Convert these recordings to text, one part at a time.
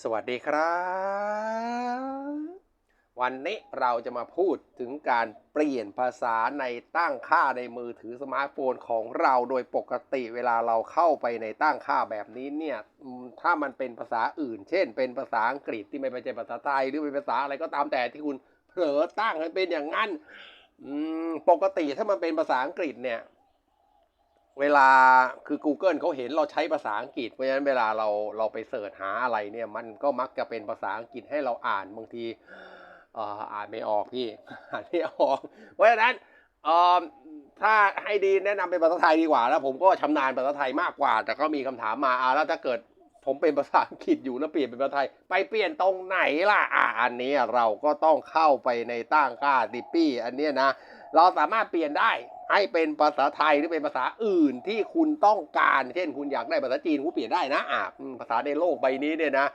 สวัสดีครับ วันนี้เราจะมาพูดถึงการเปลี่ยนภาษาในตั้งค่าในมือถือสมาร์ทโฟนของเราโดยปกติเวลาเราเข้าไปในตั้งค่าแบบนี้เนี่ยถ้ามันเป็นภาษาอื่น เช่น เป็นภาษาอังกฤษที่ไม่ใช่ภาษาไทยหรือเป็นภาษาอะไรก็ตามแต่ที่คุณเผลอตั้งให้เป็นอย่างนั้นปกติถ้ามันเป็นภาษาอังกฤษเนี่ย เวลาคือ Google เขาเห็นเราใช้ภาษาอังกฤษ เพราะฉะนั้นเวลาเราเราไปเสิร์ชหาอะไรเนี่ย มันก็มักจะเป็นภาษาอังกฤษให้เราอ่านบางทีอ่านไม่ออกพี่อ่านไม่ออก เพราะฉะนั้นถ้าให้ดีแนะนำเป็นภาษาไทยดีกว่าแล้วผมก็ชำนาญภาษาไทยมากกว่า แต่ก็มีคำถามมาอ่าแล้วถ้าเกิดผมเป็นภาษาอังกฤษอยู่แล้วเปลี่ยนเป็นภาษาไทย ไปเปลี่ยนตรงไหนล่ะอ่าอันนี้เราก็ต้องเข้าไปในตั้งค่าดิปปี้อันนี้นะ เราสามารถเปลี่ยนได้ให้เป็นภาษาไทยหรือเป็นภาษาอื่นที่คุณต้องการ เช่นคุณอยากได้ภาษาจีนคุณเปลี่ยนได้นะอ่าภาษาในโลกใบนี้เนี่ยนะ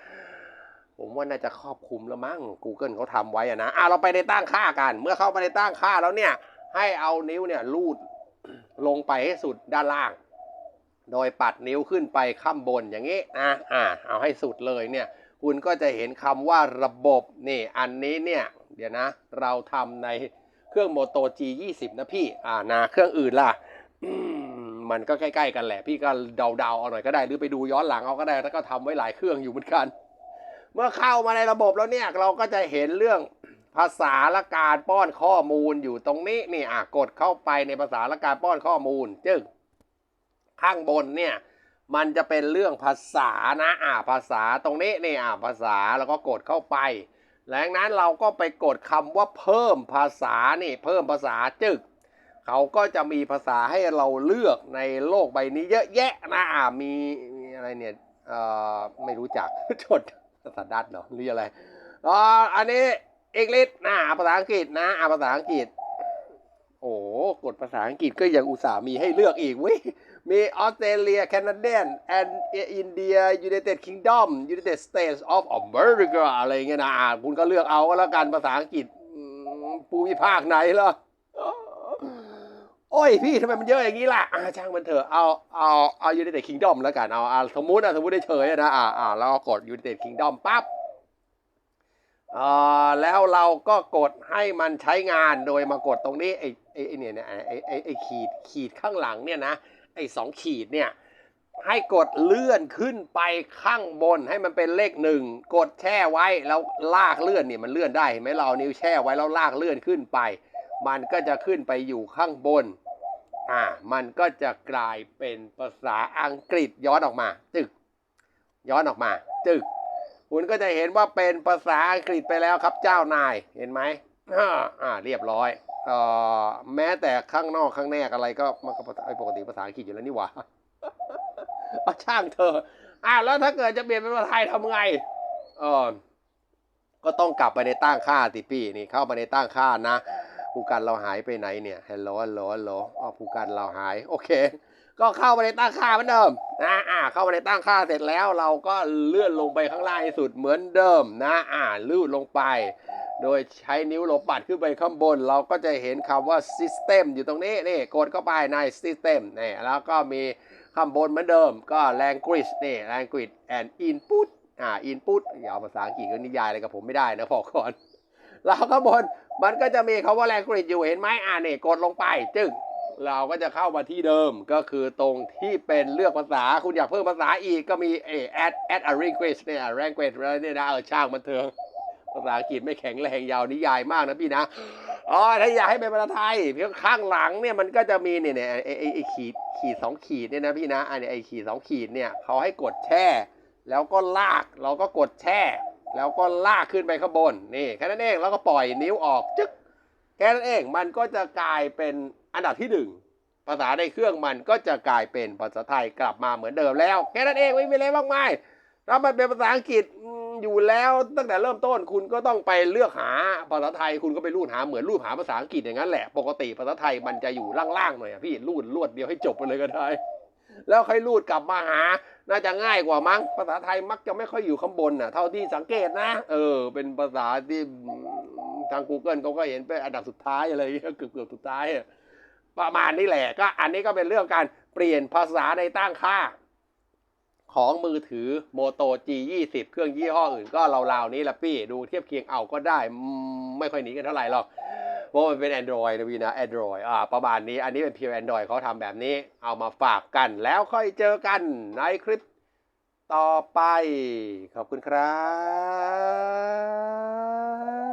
ผมว่าน่าจะครอบคลุมแล้วมั้ง Google เขาทำไว้อะนะอ่าเราไปในตั้งค่ากัน เมื่อเข้าไปในตั้งค่าแล้วเนี่ย ให้เอานิ้วเนี่ยลูดลงไปให้สุดด้านล่าง โดยปัดนิ้วขึ้นไปข้างบนอย่างนี้นะอ่าเอาให้สุดเลยเนี่ย คุณก็จะเห็นคำว่าระบบนี่ อันนี้เนี่ย เดี๋ยวนะ เราทำใน รื่อง Moto G20 นะพี่ อ่านะเครื่องอื่นล่ะมันก็ใกล้ๆกันแหละ พี่ก็เดาๆเอาหน่อยก็ได้หรือไปดูย้อนหลังเอาก็ได้ แล้วก็ทำไว้หลายเครื่องอยู่เหมือนกัน เมื่อเข้ามาในระบบแล้วเนี่ยเราก็จะเห็นเรื่องภาษาละการป้อนข้อมูลอยู่ตรงนี้นี่อะกดเข้าไปในภาษาละการป้อนข้อมูล จึงข้างบนเนี่ยมันจะเป็นเรื่องภาษานะอ่าภาษาตรงนี้นี่อ่าภาษาแล้วก็กดเข้าไป หลังนั้นเราก็ไปกดคำว่าเพิ่มภาษานี่เพิ่มภาษาจึก เขาก็จะมีภาษาให้เราเลือกในโลกใบนี้เยอะแยะนะมีมีอะไรเนี่ยเอ่อไม่รู้จักจดภาษาดัตเหรอหรืออะไรอ๋ออันนี้อังกฤษนะภาษาอังกฤษนะภาษาอังกฤษ โอ้กดภาษาอังกฤษก็ยังอุตส่าห์มีให้เลือกอีกเว้ย มีออสเตรเลีย แคนาด a นแอนอินเดียยูไนเต็ดคิงดอมยูไนเต็ดสเตทส์ออฟอเมริกาอะไรเงี้ยนะคุณก็เลือกเอาก็แล้วกันภาษาอังกฤษภูมิภาคไหนล่ะโอ้ยพี่ทำไมมันเยอะอย่างนี้ล่ะอาช่างมันเถอะเอาเอาเอายูไนเต็ดคิงดอมแล้วกันเอาสมมุตินะสมมุติได้เฉยนะอ่าอ่าแล้วกดยูไนเต็ดคิงดอมปั๊บ แล้วเราก็กดให้มันใช้งานโดยมากดตรงนี้ไอ้ไอ้เนี่ยเนี่ยไอ้ไอ้ไอ้ขีดขีดข้างหลังเนี่ยนะไอ้สองขีดเนี่ยให้กดเลื่อนขึ้นไปข้างบนให้มันเป็นเลขหนึ่งกดแช่ไว้แล้วลากเลื่อนเนี่ยมันเลื่อนได้เห็นไหมเราเอานิ้วแช่ไว้แล้วลากเลื่อนขึ้นไป มันก็จะขึ้นไปอยู่ข้างบนอ่ามันก็จะกลายเป็นภาษาอังกฤษย้อนออกมา จึก ย้อนออกมา จึก คุณก็จะเห็นว่าเป็นภาษาอังกฤษไปแล้วครับเจ้านายเห็นไหมอ่าเรียบร้อยเอ่อแม้แต่ข้างนอกข้างแนกอะไรก็มันก็ปกติภาษาอังกฤษอยู่แล้วนี่หว่าเอาช่างเธอะอ้าวแล้วถ้าเกิดจะเปลี่ยนเป็นภาษาไทยทำไงเออก็ต้องกลับไปในตั้งค่าติพี่นี่เข้ามาในตั้งค่านะผู้กันเราหายไปไหนเนี่ยฮัลโหลฮัลโหลฮัลโหลอ๋อผู้กันเราหาย โอเค ก็เข้ามาในตั้งค่าเหมือนเดิมนะอ่าเข้ามาในตั้งค่าเสร็จแล้วเราก็เลื่อนลงไปข้างล่างสุดเหมือนเดิมนะอ่าลูดลงไป โดยใช้นิ้วลงปัดขึ้นไปข้างบน เราก็จะเห็นคำว่า system อยู่ตรงนี้นี่กดเข้าไปใน system นี่แล้วก็มีข้างบนเหมือนเดิมก็ language นี่ language and input อ่า input อย่าเอาภาษาอังกฤษก็นิยายอะไรกับผมไม่ได้นะพอก่อนแล้วข้างบนมันก็จะมีคำว่า language อยู่เห็นไหมอ่านี่กดลงไปจึง เราก็จะเข้ามาที่เดิมก็คือตรงที่เป็นเลือกภาษาคุณอยากเพิ่มภาษาอีกก็มีเอ add add a language เนี่ย language อะไรเนี่ยนะเออช่างมันเถอะภาษาอังกฤษไม่แข็งแรงยาวนิยายมากนะพี่นะอ๋อถ้าอยากให้เป็นภาษาไทยเพียงข้างหลังเนี่ยมันก็จะมีเนี่ยเนี่ยไอไอขีดขีดสองขีดเนี่ยนะพี่นะอันนี้ไอขีดสองขีดเนี่ยเขาให้กดแช่ แล้วก็ลากเราก็กดแช่ แล้วก็ลากขึ้นไปข้างบนนี่แค่นั้นเองแล้วก็ปล่อยนิ้วออกจึ๊กแค่นั้นเองมันก็จะกลายเป็น อันดับที่หนึ่งภาษาในเครื่องมันก็จะกลายเป็นภาษาไทยกลับมาเหมือนเดิมแล้วแค่นั้นเองไม่มีอะไรมากมายถ้ามันเป็นภาษาอังกฤษอยู่แล้วตั้งแต่เริ่มต้นคุณก็ต้องไปเลือกหาภาษาไทยคุณก็ไปรูดหาเหมือนรูดหาภาษาอังกฤษอย่างนั้นแหละ ปกติภาษาไทยมันจะอยู่ล่างๆหน่อยพี่รูดรวดเดียวให้จบไปเลยก็ได้ แล้วค่อยรูดกลับมาหา น่าจะง่ายกว่ามั้งภาษาไทยมักจะไม่ค่อยอยู่ข้างบนน่ะ เท่าที่สังเกตนะ เออ เป็นภาษาที่ทาง Google เขาก็เห็นเป็นอันดับสุดท้ายอะไรอย่างเงี้ยเกือบเกือบสุดท้ายอะ ประมาณนี้แหละก็อันนี้ก็เป็นเรื่องการเปลี่ยนภาษาในตั้งค่า ของมือถือ Moto G20 เครื่องยี่ห้ออื่นก็ราวๆนี้ละพี่ดูเทียบเคียงเอาก็ได้ไม่ค่อยหนีกันเท่าไหร่หรอกเพราะมันเป็น Android นะพี่นะ Android อ่าประมาณนี้อันนี้เป็น pure Android เขาทำแบบนี้ เอามาฝากกันแล้วค่อยเจอกันในคลิปต่อไป ขอบคุณครับ